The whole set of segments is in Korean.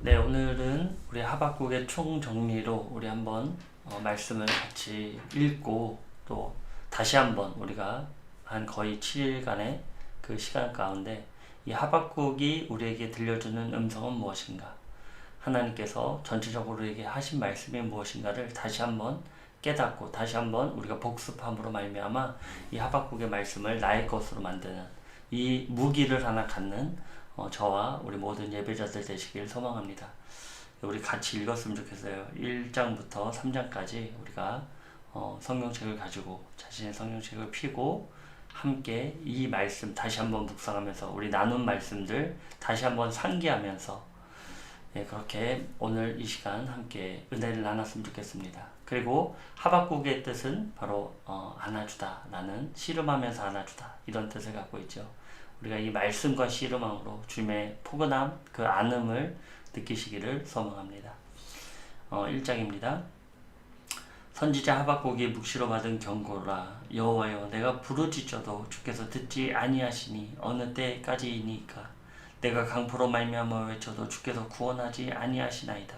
네, 오늘은 우리 하박국의 총정리로 우리 한번 어, 말씀을 같이 읽고 또 다시 한번 우리가 한 거의 7일간의 그 시간 가운데 이 하박국이 우리에게 들려주는 음성은 무엇인가? 하나님께서 전체적으로 우리에게 하신 말씀이 무엇인가를 다시 한번 깨닫고 다시 한번 우리가 복습함으로 말미암아 이 하박국의 말씀을 나의 것으로 만드는 이 무기를 하나 갖는 어, 저와 우리 모든 예배자들 되시길 소망합니다. 우리 같이 읽었으면 좋겠어요. 1장부터 3장까지 우리가 어, 성경책을 가지고 자신의 성경책을 피고 함께 이 말씀 다시 한번 묵상하면서 우리 나눈 말씀들 다시 한번 상기하면서 예, 그렇게 오늘 이 시간 함께 은혜를 나눴으면 좋겠습니다. 그리고 하박국의 뜻은 바로 어, 안아주다라는 씨름하면서 안아주다 이런 뜻을 갖고 있죠. 우리가 이 말씀과 씨름함으로 주님의 포근함, 그 안음을 느끼시기를 소망합니다. 어, 1장입니다. 선지자 하박국이 묵시로 받은 경고라 여호와여 내가 부르짖어도 주께서 듣지 아니하시니 어느 때까지이니까 내가 강포로 말미암아 외쳐도 주께서 구원하지 아니하시나이다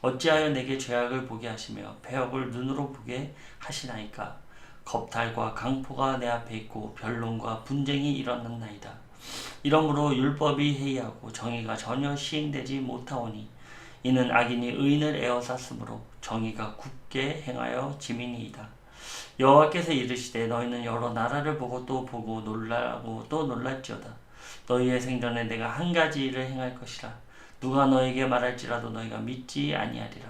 어찌하여 내게 죄악을 보게 하시며 배역을 눈으로 보게 하시나이까 겁탈과 강포가 내 앞에 있고 변론과 분쟁이 일어났나이다 이러므로 율법이 해이하고 정의가 전혀 시행되지 못하오니 이는 악인이 의인을 에워쌌으므로 정의가 굳게 행하여 지민이이다. 여호와께서 이르시되 너희는 여러 나라를 보고 또 보고 놀라고 또 놀랄지어다. 너희의 생전에 내가 한 가지 일을 행할 것이라. 누가 너에게 말할지라도 너희가 믿지 아니하리라.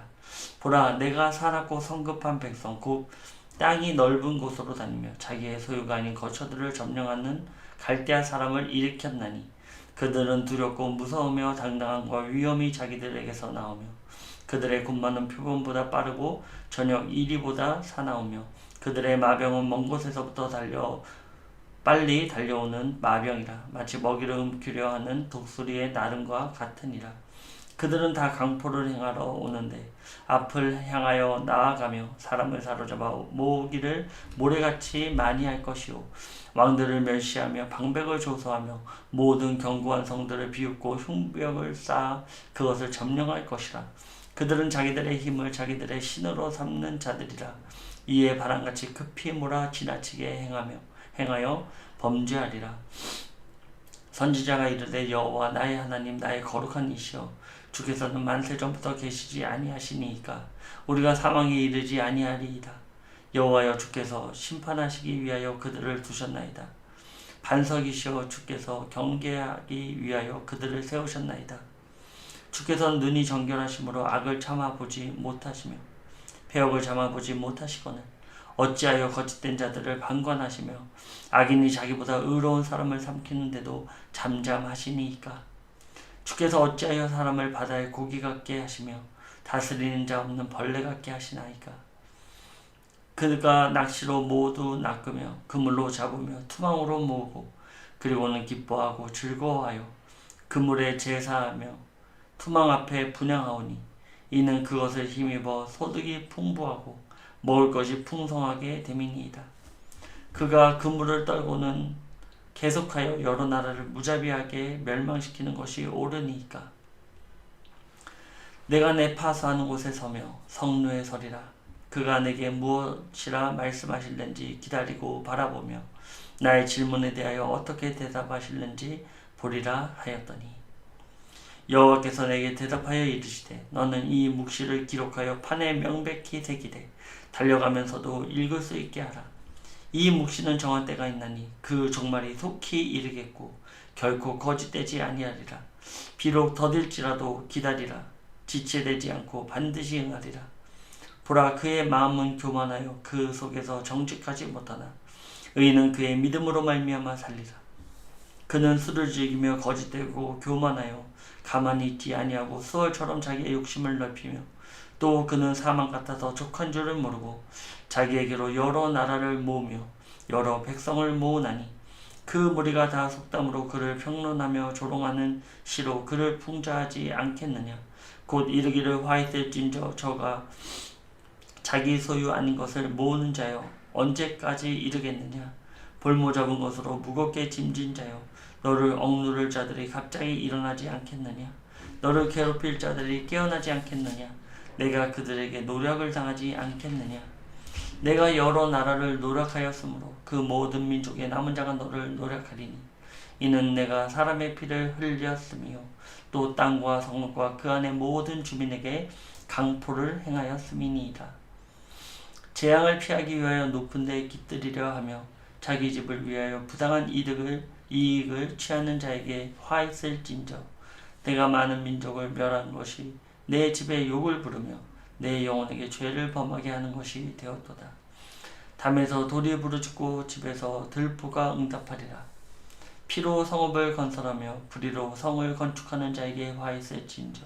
보라 내가 살았고 성급한 백성 곧 땅이 넓은 곳으로 다니며 자기의 소유가 아닌 거처들을 점령하는 갈대아 사람을 일으켰나니 그들은 두렵고 무서우며 당당함과 위험이 자기들에게서 나오며 그들의 군마는 표범보다 빠르고 저녁 이리보다 사나우며 그들의 마병은 먼 곳에서부터 달려 빨리 달려오는 마병이라 마치 먹이를 움키려 하는 독수리의 나름과 같으니라 그들은 다 강포를 행하러 오는데 앞을 향하여 나아가며 사람을 사로잡아 모으기를 모래같이 많이 할 것이요 왕들을 멸시하며 방백을 조소하며 모든 견고한 성들을 비웃고 흉벽을 쌓아 그것을 점령할 것이라. 그들은 자기들의 힘을 자기들의 신으로 삼는 자들이라. 이에 바람같이 급히 몰아 지나치게 행하며 행하여 범죄하리라. 선지자가 이르되 여호와 나의 하나님 나의 거룩한 이시여 주께서는 만세 전부터 계시지 아니하시니이까 우리가 사망에 이르지 아니하리이다. 여호와여 주께서 심판하시기 위하여 그들을 두셨나이다. 반석이시여 주께서 경계하기 위하여 그들을 세우셨나이다. 주께서는 눈이 정결하심으로 악을 참아보지 못하시며 배역을 참아보지 못하시거늘 어찌하여 거짓된 자들을 방관하시며 악인이 자기보다 의로운 사람을 삼키는데도 잠잠하시니이까 주께서 어찌하여 사람을 바다의 고기 같게 하시며 다스리는 자 없는 벌레 같게 하시나이까 그가 낚시로 모두 낚으며 그물로 잡으며 투망으로 모으고 그리고는 기뻐하고 즐거워하여 그물에 제사하며 투망 앞에 분양하오니 이는 그것을 힘입어 소득이 풍부하고 먹을 것이 풍성하게 됨이니이다. 그가 그물을 떨고는 계속하여 여러 나라를 무자비하게 멸망시키는 것이 옳으니까. 내가 내 파수하는 곳에 서며 성루에 서리라. 그가 내게 무엇이라 말씀하실는지 기다리고 바라보며 나의 질문에 대하여 어떻게 대답하실는지 보리라 하였더니 여호와께서 내게 대답하여 이르시되 너는 이 묵시를 기록하여 판에 명백히 새기되 달려가면서도 읽을 수 있게 하라. 이 묵시는 정한 때가 있나니 그 종말이 속히 이르겠고 결코 거짓되지 아니하리라. 비록 더딜지라도 기다리라. 지체되지 않고 반드시 응하리라. 보라 그의 마음은 교만하여 그 속에서 정직하지 못하나 의인은 그의 믿음으로 말미암아 살리라. 그는 술을 즐기며 거짓되고 교만하여 가만히 있지 아니하고 수월처럼 자기의 욕심을 넓히며 또 그는 사망 같아서 족한 줄을 모르고 자기에게로 여러 나라를 모으며 여러 백성을 모으나니 그 무리가 다 속담으로 그를 평론하며 조롱하는 시로 그를 풍자하지 않겠느냐? 곧 이르기를 화이트진저 저가 자기 소유 아닌 것을 모으는 자여 언제까지 이르겠느냐? 볼모 잡은 것으로 무겁게 짐진 자여 너를 억누를 자들이 갑자기 일어나지 않겠느냐? 너를 괴롭힐 자들이 깨어나지 않겠느냐? 내가 그들에게 노력을 당하지 않겠느냐 내가 여러 나라를 노력하였으므로 그 모든 민족의 남은 자가 너를 노력하리니 이는 내가 사람의 피를 흘렸으며 또 땅과 성읍과 그 안의 모든 주민에게 강포를 행하였음이니이다. 재앙을 피하기 위하여 높은 데에 깃들이려 하며 자기 집을 위하여 부당한 이득을 이익을 취하는 자에게 화 있을진저 내가 많은 민족을 멸한 것이 내 집에 욕을 부르며 내 영혼에게 죄를 범하게 하는 것이 되었도다. 담에서 돌이 부르짖고 집에서 들보가 응답하리라. 피로 성읍을 건설하며 불의로 성을 건축하는 자에게 화 있을진저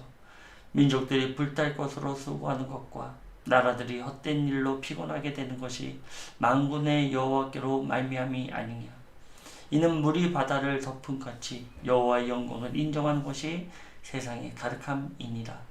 민족들이 불탈 것으로 수고하는 것과 나라들이 헛된 일로 피곤하게 되는 것이 만군의 여호와께로 말미암이 아니냐 이는 물이 바다를 덮은 같이 여호와의 영광을 인정하는 것이 세상에 가득함이니라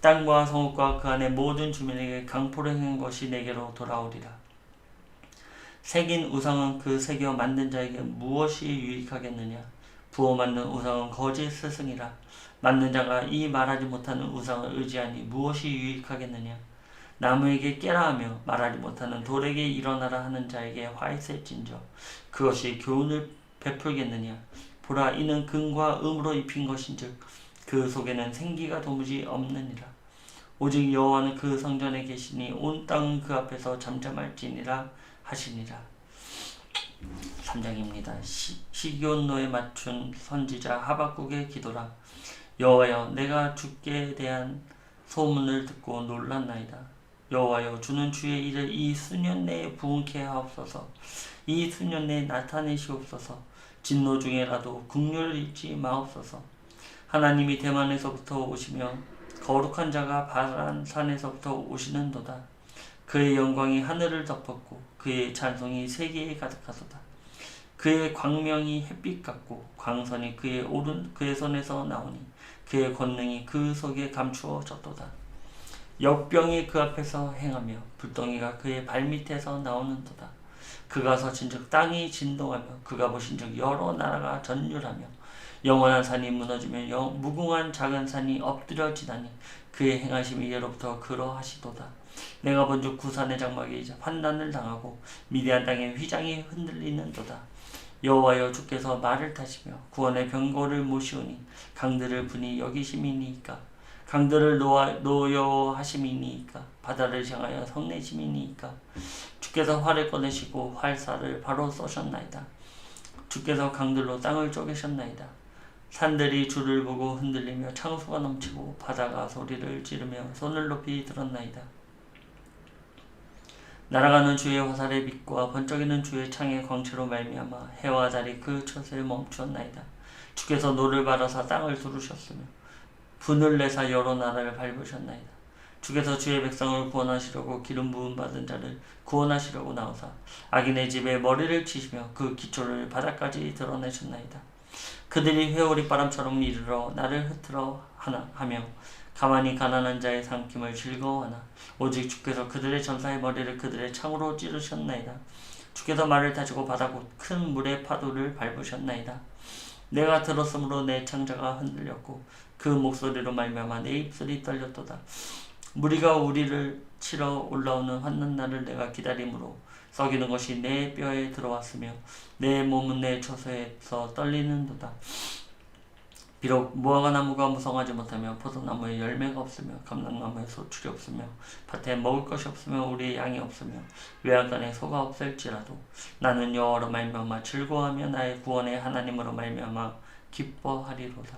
땅과 성읍과 그 안의 모든 주민에게 강포를 행한 것이 내게로 돌아오리라. 새긴 우상은 그 새겨 만든 자에게 무엇이 유익하겠느냐? 부어 만든 우상은 거짓 스승이라. 만든 자가 이 말하지 못하는 우상을 의지하니 무엇이 유익하겠느냐? 나무에게 깨라 하며 말하지 못하는 돌에게 일어나라 하는 자에게 화 있을진저. 그것이 교훈을 베풀겠느냐? 보라 이는 금과 음으로 입힌 것인즉 그 속에는 생기가 도무지 없느니라 오직 여호와는 그 성전에 계시니 온 땅은 그 앞에서 잠잠할지니라 하시니라 3장입니다. 시, 시기온노에 맞춘 선지자 하박국의 기도라 여호와여 내가 주께 대한 소문을 듣고 놀랐나이다. 여호와여 주는 주의 일을 이 수년 내에 부응케 하옵소서. 이 수년 내에 나타내시옵소서. 진노 중에라도 국률을 잊지 마옵소서. 하나님이 대만에서부터 오시며 거룩한 자가 바란 산에서부터 오시는도다. 그의 영광이 하늘을 덮었고 그의 찬송이 세계에 가득하도다. 그의 광명이 햇빛 같고 광선이 그의 오른 그의 손에서 나오니 그의 권능이 그 속에 감추어졌도다. 역병이 그 앞에서 행하며 불덩이가 그의 발밑에서 나오는도다. 그가 서친즉 땅이 진동하며 그가 보신즉 여러 나라가 전율하며 영원한 산이 무너지며 영, 무궁한 작은 산이 엎드려지다니 그의 행하심이 예로부터 그러하시도다. 내가 본즉 구산의 장막이 이제 환난을 당하고 미디안 땅의 휘장이 흔들리는도다. 여호와여 주께서 말을 타시며 구원의 병거를 모시오니 강들을 분이 여기심이니까 강들을 놓아, 노여하심이니까 바다를 향하여 성내심이니까 주께서 활을 꺼내시고 활사를 바로 쏘셨나이다. 주께서 강들로 땅을 쪼개셨나이다. 산들이 주를 보고 흔들리며 창수가 넘치고 바다가 소리를 지르며 손을 높이 들었나이다. 날아가는 주의 화살의 빛과 번쩍이는 주의 창의 광채로 말미암아 해와 달이 그 처세에 멈추었나이다. 주께서 노를 바라사 땅을 두르셨으며 분을 내사 여러 나라를 밟으셨나이다. 주께서 주의 백성을 구원하시려고 기름 부음 받은 자를 구원하시려고 나오사 악인의 집에 머리를 치시며 그 기초를 바닥까지 드러내셨나이다. 그들이 회오리 바람처럼 이르러 나를 흩트러 하나 하며 가만히 가난한 자의 삼킴을 즐거워하나 오직 주께서 그들의 전사의 머리를 그들의 창으로 찌르셨나이다. 주께서 말을 타시고 바다 곧큰 물의 파도를 밟으셨나이다. 내가 들었으므로 내 창자가 흔들렸고 그 목소리로 말미암아 내 입술이 떨렸도다. 무리가 우리를 치러 올라오는 환난 날을 내가 기다림으로 썩이는 것이 내 뼈에 들어왔으며 내 몸은 내 처소에서 떨리는도다. 비록 무화과 나무가 무성하지 못하며 포도나무에 열매가 없으며 감람나무에 소출이 없으며 밭에 먹을 것이 없으며 우리의 양이 없으며 외양간에 소가 없을지라도 나는 여호와로 말미암아 즐거워하며 나의 구원의 하나님으로 말미암아 기뻐하리로다.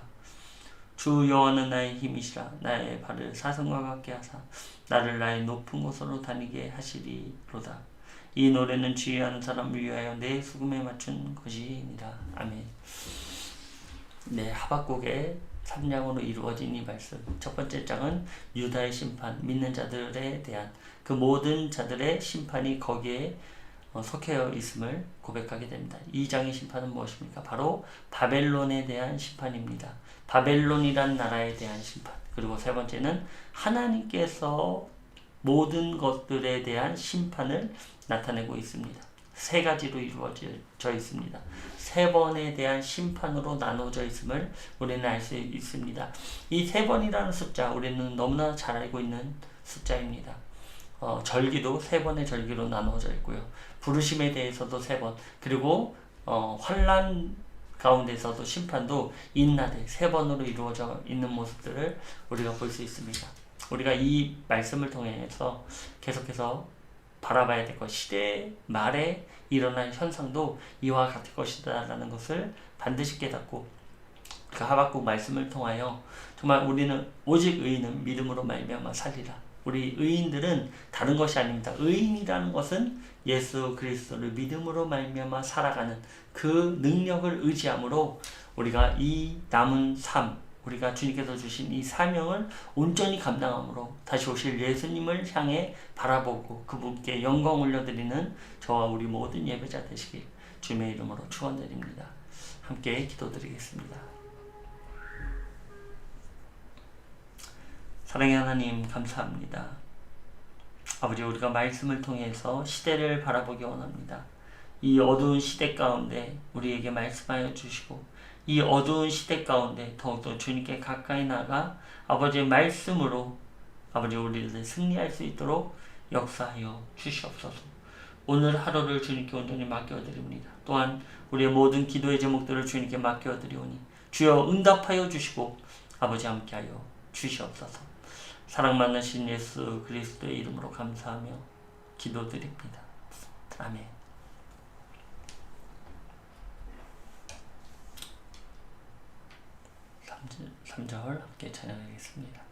주 여호와는 나의 힘이시라 나의 발을 사슴과 같게 하사 나를 나의 높은 곳으로 다니게 하시리로다. 이 노래는 지휘하는 사람을 위하여 내 수금에 맞춘 것이니라. 아멘. 네, 하박국의 삼장으로 이루어진 이 말씀. 첫 번째 장은 유다의 심판, 믿는 자들에 대한 그 모든 자들의 심판이 거기에 어, 속해 있음을 고백하게 됩니다. 이 장의 심판은 무엇입니까? 바로 바벨론에 대한 심판입니다. 바벨론이란 나라에 대한 심판. 그리고 세 번째는 하나님께서 모든 것들에 대한 심판을 나타내고 있습니다. 세 가지로 이루어져 있습니다. 세 번에 대한 심판으로 나누어져 있음을 우리는 알 수 있습니다. 이 세 번이라는 숫자 우리는 너무나 잘 알고 있는 숫자입니다. 어, 절기도 세 번의 절기로 나누어져 있고요. 부르심에 대해서도 세 번, 그리고 어, 환란 가운데서도 심판도 인나대 세 번으로 이루어져 있는 모습들을 우리가 볼 수 있습니다. 우리가 이 말씀을 통해서 계속해서 바라봐야 될 것, 시대 말에 일어날 현상도 이와 같을 것이다 라는 것을 반드시 깨닫고 그 하박국 말씀을 통하여 정말 우리는 오직 의인은 믿음으로 말미암아 살리라. 우리 의인들은 다른 것이 아닙니다. 의인이라는 것은 예수 그리스도를 믿음으로 말미암아 살아가는 그 능력을 의지함으로 우리가 이 남은 삶 우리가 주님께서 주신 이 사명을 온전히 감당함으로 다시 오실 예수님을 향해 바라보고 그분께 영광 올려드리는 저와 우리 모든 예배자 되시길 주님의 이름으로 축원드립니다. 함께 기도드리겠습니다. 사랑의 하나님 감사합니다. 아버지 우리가 말씀을 통해서 시대를 바라보기 원합니다. 이 어두운 시대 가운데 우리에게 말씀하여 주시고 이 어두운 시대 가운데 더욱더 주님께 가까이 나가 아버지의 말씀으로 아버지 우리를 승리할 수 있도록 역사하여 주시옵소서. 오늘 하루를 주님께 온전히 맡겨드립니다. 또한 우리의 모든 기도의 제목들을 주님께 맡겨드리오니 주여 응답하여 주시고 아버지 함께하여 주시옵소서. 사랑 만나신 예수 그리스도의 이름으로 감사하며 기도드립니다. 아멘. 3절 함께 찬양하겠습니다.